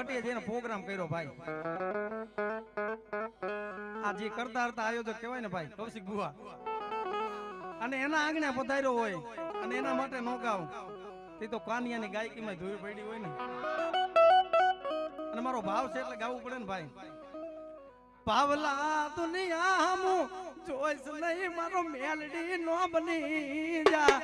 ભટ્ટીએ જઈને પ્રોગ્રામ કર્યો ભાઈ. આ જે કરતા કરતા આયોજક કહેવાય ને ભાઈ, કૌશિક બુવા અને એના આંગણે પધાર્યો હોય અને એના માટે નો ગાવ તે તો કાનિયાની ગાયકીમાં ધોઈ પડી હોય ને. અને મારો ભાવ છે એટલે ગાવું પડે ને ભાઈ. પાવલા દુનિયા હમુ જોઈશ નહીં, મારો મેલડી નો બની જા.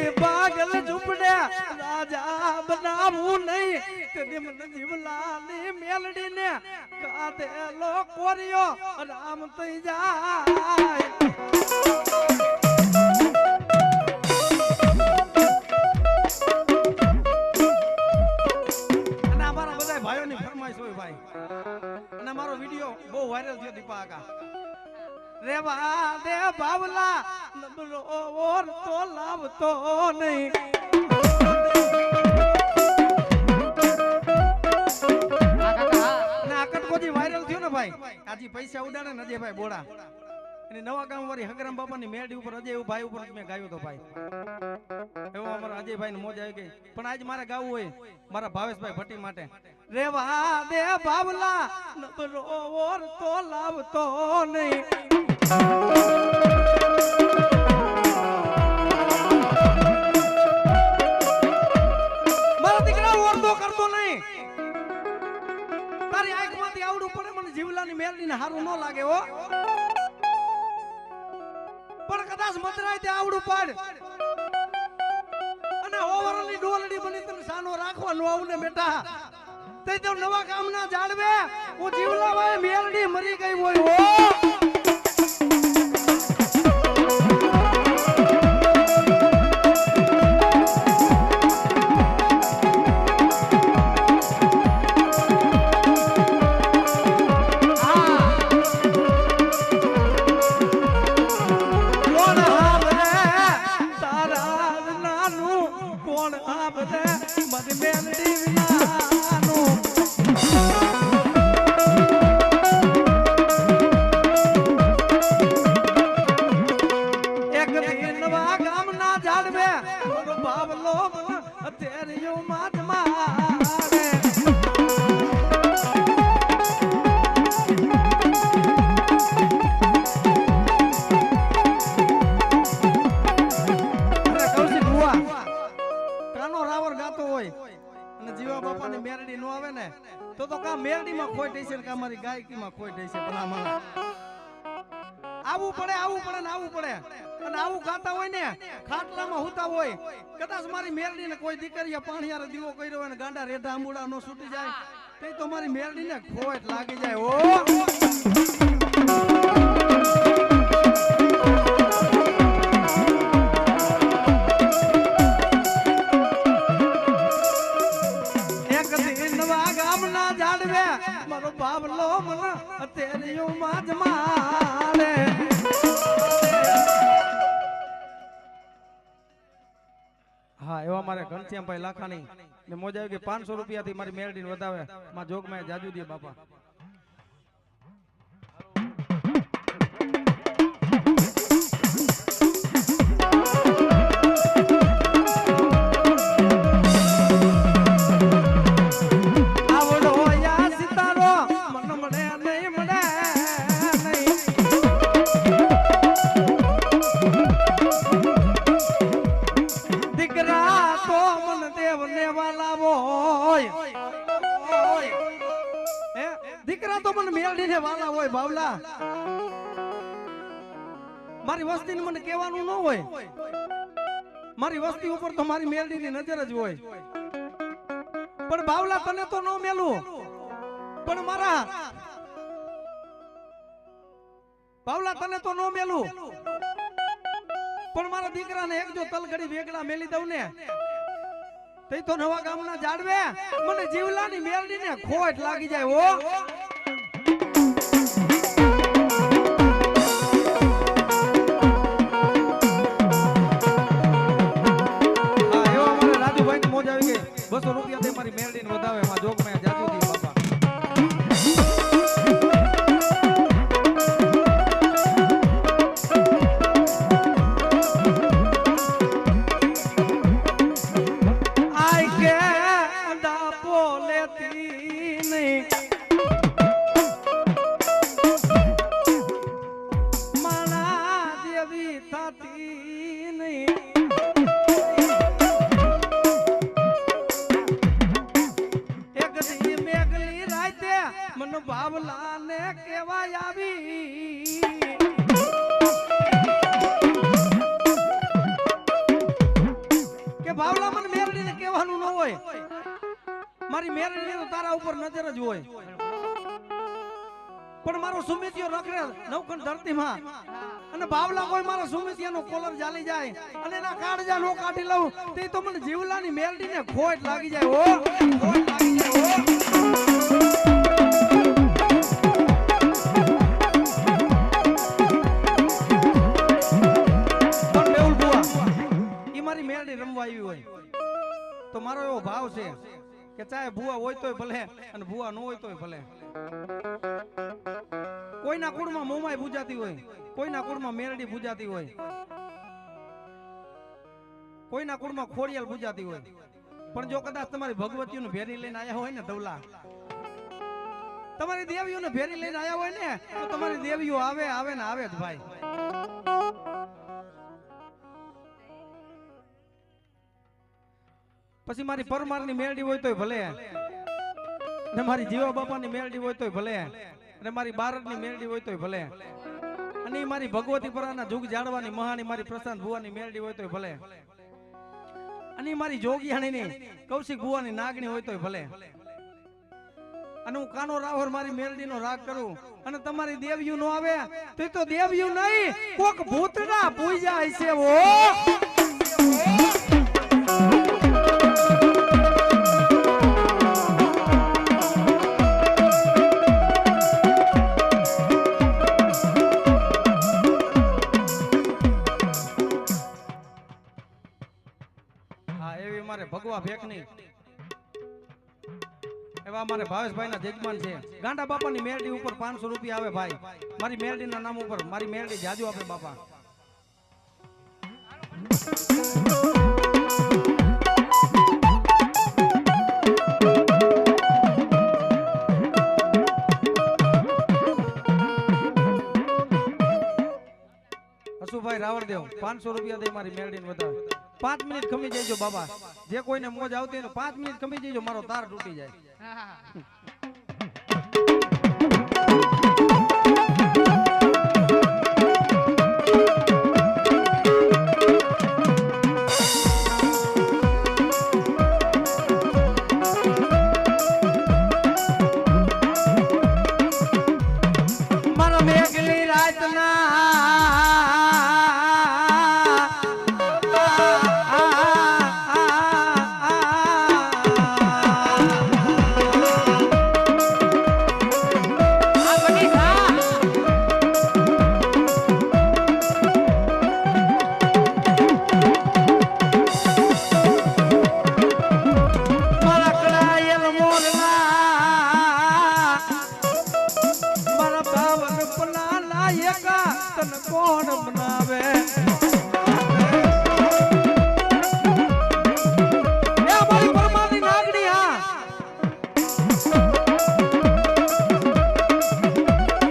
એક પાગલ ઝૂંપડે રાજા બનાવું નહીં. તેથી મને જીવલાની મેલડી ને કાઢેલો કોરિયો, રામ થઈ જાય. ભાઈઓની ફરમાઈશ હોય ભાઈ. અને અમારો વીડિયો બહુ વાયરલ થયો દીપા આકા રેવા દે બાવલા નબળો ઓર તો લાવતો નહીં. અને વાયરલ થયો ને ભાઈ આજી પૈસા ઉડાડે ને અજય ભાઈ બોડા અને નવા ગામ વાળી હગરામ બાપાની મેડી ઉપર અજય એવું ભાઈ ઉપર મેં ગાયું તો ભાઈ. એવો અમારા અજયભાઈ ને મોજ આવી ગઈ. પણ આજ મારે ગાવું હોય મારા ભાવેશભાઈ ભટ્ટી માટે. રેવા દે બાવલા નબળો ઓર તો લાવતો નહીં. મારા આવડું પડે જીવલાની પણ કદાચ મતરાય તે આવડું પાડ. અને ઓવરલી ડોલડી બની તને સાનો રાખવાનું આવું ને બેટા. તો નવા કામના જાળવે. હું જીવલા ભાઈ મેલડી મરી ગઈ હોય મારો તેરિયો માત મારે મેરડી નો આવે ને, તો તો કા મેરડીમાં ખોટ હશે ને કા મારી ખોટ હશે ભલા માણસ. આવવું પડે આવું પડે ને આવું પડે અને આવું ગાતા હોય ને, ખાટલામાં હોતા હોય. કદાચ મારી મેરડી ને કોઈ દીકરીએ પાણીયારો દીવો કર્યો હોય ને ગાંડા રેઢા આંબુડા નો છૂટી જાય, તે તો મારી મેરડી ને ખોટ લાગી જાય ઓ મારો બાબલો મન તેરી માજ મારે. એવા મારે ઘનશ્યામભાઈ લાખાણી ને મોજ આવી કે પાંચસો રૂપિયા થી મારી મેરડી વધાવે. માં જોગમાં જાજુ દે બાપા. વાલા હોય, બાવલા. મારી વસ્તી મને કહેવાનું ન હોય. મારી વસ્તી ઉપર તો મારી મેલડી ની નજર જ હોય. પણ બાવલા તને તો ન મેલું. પણ મારા બાવલા તને તો ન મેલું. પણ મારા દીકરાને એક જો તલગડી વેગડા મેલી દઉં ને તે નવા ગામના જાડવે મને જીવલાની મેલડીને ખોટ લાગી જાય હો. હોય. મારી મેરડી તો તારા ઉપર નજર જ હોય. પણ મારો સુમિતિયો રખડે નવખંડ ધરતીમાં. અને બાવલા કોઈ મારો સુમિતિયાનો કોલર જાલી જાય. અને એના કાળજા નો કાઢી લઉં. તે તો મને જીવલાની મેરડીને ખોટ લાગી જાય, હો. હોય તોય ભલે અને ભૂવા ન હોય તોય ભલે. કોઈના કુળમાં મોમાય પૂજાતી હોય, કોઈના કુળમાં મેરડી પૂજાતી હોય, કોઈના કુળમાં ખોડિયાલ પૂજાતી હોય. પણ જો કદાચ તમારી ભગવતીઓને ભેરી લઈને આવ્યા હોય ને ધવલા, તમારી દેવીઓને ભેરી લઈને આવ્યા હોય ને, તો તમારી દેવીઓ આવે આવે ને આવે જ ભાઈ. પછી મારી પરમારની મેરડી હોય તોય ભલે. અને મારી જીવા બાપાની મેલડી હોય તોય ભલે. અને મારી બારડની મેલડી હોય તોય ભલે. અને મારી ભગવતી પરાના જુગ જાળવાની મહાની મારી પ્રશાંત ભુવાની મેલડી હોય તોય ભલે. અને મારી જોગિયાણીની કૌશિક ભુવાની નાગણી હોય તોય ભલે. અને હું કાનો રાહોર મારી મેલડીનો રાગ કરું અને તમારી દેવ્યું નો આવે, તો તો દેવ્યું નહીં, કોક ભૂતડા પૂજા હશે ઓ હા એવી મારે ભગવા ફેંકની એવા મારે ભાવેશભાઈ ના જજમાન છે. ગાંડા બાપાની મેરડી ઉપર પાંચસો રૂપિયા આવે ભાઈ. મારી મેરડી ના નામ ઉપર, મારી મેરડી જાજુ આપે બાપા. હસુભાઈ રાવળદેવ, પાંચસો રૂપિયા દે મારી મેરડી વધારે. પાંચ મિનિટ ખમી જઈજો બાબા. જે કોઈને મોજ આવતી હોય પાંચ મિનિટ ખમી જઈજો મારો તાર તૂટી જાય. મારા